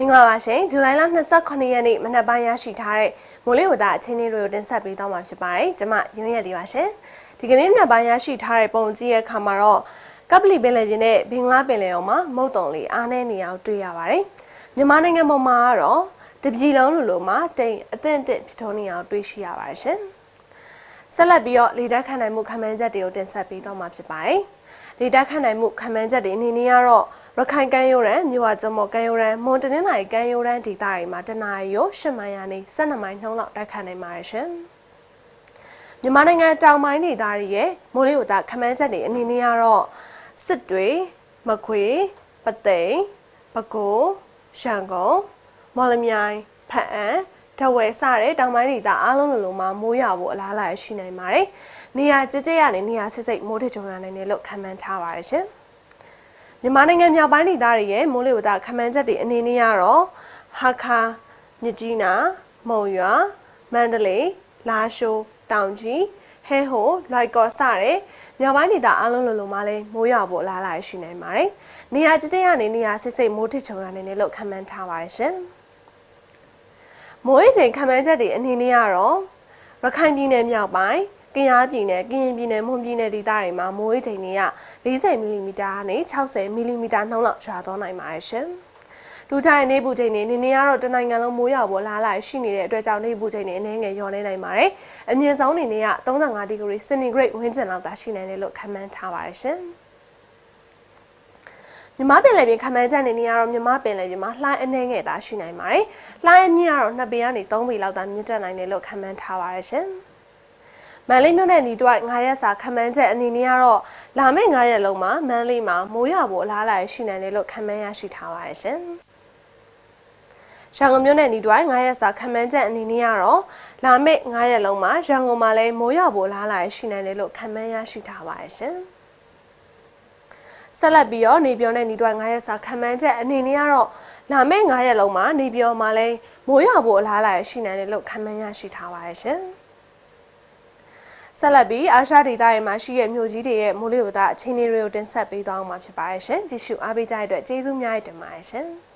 မင်္ဂလာပါရှင်ဇူလိုင်လ29ရက်နေ့မနက်ပိုင်းရရှိထားတဲ့မိုးလေဝသအခြေအနေတွေကိုတင်ဆက်ပေးသွားမှာဖြစ်ပါတယ်ကျွန်မရုံးရက်လေးပါရှင်ဒီကနေ့မနက်ပိုင်းရရှိထားတဲ့ပုံကြည့်ရခါမှာတော့ကပလီပင်လယ်ပြင်နဲ့ဘင်္ဂလားပင်လယ်အော်မှာမုတ်တုံလေးအားနည်းနေအောင်တွေ့ရပါတယ်မြန်မာနိုင်ငံပေါ်မှာကတော့တပြည်လုံးလိုလိုမှာတိမ်အသင့်အင့်ဖြစ်ထွန်းနေအောင်တွေ့ရှိရပါတယ်ရှင် ဆက်လက်ပြီးတော့လေတက်ခန့်နိုင်မှုခံမှန်းချက်တွေကိုတင်ဆက်ပေးသွားမှာဖြစ်ပါတယ်လေတက်ခန့်နိုင်မှုခံမှန်းချက်တွေအနေနဲ့ကတော့ရခိုင်ကမ်းရိုးတန်းမြို့ဝကျမော်ကမ်းရိုးတန်းမွန်တနင်္လာရီကမ်းရိုးတန်းဒေသတွေမှာတနအီရို၈မိုင်ရာနေ12မိုင်နှုန်းလောက်တိုက်ခတ်နိုင်ပါတယ်ရှင်မြန်မာနိုင်ငံတောင်ပိုင်းဒေသတွေရဲ့မိုးလေဝသခန့်မှန်းချက်တွေအနေနဲ့ကတော့စစ်တွေမကွေပသိမ်ပဲခူးရှမ်းကုန်းမော်လမြိုင်ဖအံ တဝဲစတဲ့တောင်ပိုင်းဒေသအားလုံးလိုလိုမှာမိုးရွာဖို့အလားအလာရှိနိုင်ပါတယ်။နေရာကြကြရနဲ့နေရာဆစ်စိတ်မိုးထစ်ကြုံရနိုင်တယ်လို့ခန့်မှန်းထားပါတယ်ရှင်။မြန်မာနိုင်ငံမြောက်ပိုင်းဒေသတွေရဲ့မိုးလေဝသခန့်မှန်းချက်တွေအနေနဲ့ကတော့ဟာခါမြစ်ကြီးနားမုံရွာမန္တလေးလာရှိုးတောင်ကြီးဟဲဟိုလိုက်ကော့စတဲ့မြောက်ပိုင်းဒေသအားလုံးလိုလိုမှာလည်းမိုးရွာဖို့အလားအလာရှိနိုင်ပါတယ်။နေရာကြကြရနဲ့နေရာဆစ်စိတ်မိုးထစ်ကြုံရနိုင်တယ်လို့ခန့်မှန်းထားပါတယ်ရှင်။ မိုးရေချိန်ခန့်မှန်းချက်တွေအနေနဲ့ကတော့ရခိုင်ပြည်နယ်မြောက်ပိုင်းကယားပြည်နယ်ကရင်ပြည်နယ်မွန်ပြည်နယ်ဒေသတွေမှာမိုးရေချိန်တွေက40မီလီမီတာနဲ့60မီလီမီတာနှုန်းလောက်ရွာသွားနိုင်ပါတယ်ရှင်။ဒူချိုင်နေပူချိန်တွေနေနေရတော့တနိုင်ငံလုံးမိုးရွာပေါ်လာလာရှိနေတဲ့အတွက်ကြောင့်နေပူချိန်တွေအနည်းငယ်လျော့နေနိုင်ပါတယ်။အမြင့်ဆုံးနေနေရ35ဒီဂရီစင်တီဂရိတ်ဝန်းကျင်လောက်သာရှိနိုင်တယ်လို့ခန့်မှန်းထားပါတယ်ရှင်။ မြမပင်လယ်ပြင်ခမန်းချက်နေနေရတော့မြမပင်လယ်ပြင်မှာလှိုင်းအနှဲငယ်သာရှိနိုင်ပါတယ်။လှိုင်းအမြင့်ကတော့2ပေကနေ3ပေလောက်သာမြင့်တက်နိုင်တယ်လို့ခန့်မှန်းထားပါရရှင်။မန်လေးမြို့နယ်နီတွိုက်9ရက်စာခမန်းချက်အနေနဲ့ကတော့လာမယ့်9ရက်လုံးမှာမန်လေးမှာမိုးရွာဖို့အလားအလာရှိနိုင်တယ်လို့ခန့်မှန်းရရှိထားပါရရှင်။ရန်ကုန်မြို့နယ်နီတွိုင်း9ရက်စာခမန်းချက်အနေနဲ့ကတော့လာမယ့်9ရက်လုံးမှာရန်ကုန်မှာလည်းမိုးရွာဖို့လားလာရှိနိုင်တယ်လို့ခန့်မှန်းရရှိထားပါရရှင်။ ဆက်လက်ပြီးတော့နေပြောနဲ့နေတွိုင်း9ရက်စာခန့်မှန်းချက်အနေနဲ့ကတော့လာမယ့်9ရက်လုံးမှာနေပြောမှာလည်းမိုးရွာဖို့အလားအလာရှိနိုင်တယ်လို့ခန့်မှန်းရရှိထားပါရရှင်။ဆက်လက်ပြီးအာရှဒေသရဲ့မှာရှိတဲ့မြို့ကြီးတွေရဲ့မိုးလေဝသအခြေအနေတွေကိုတင်ဆက်ပေးသွားအောင်မှာဖြစ်ပါရရှင်။ကြည့်ရှုအားပေးကြတဲ့အတွက်ကျေးဇူးများတင်ပါတယ်ရှင်။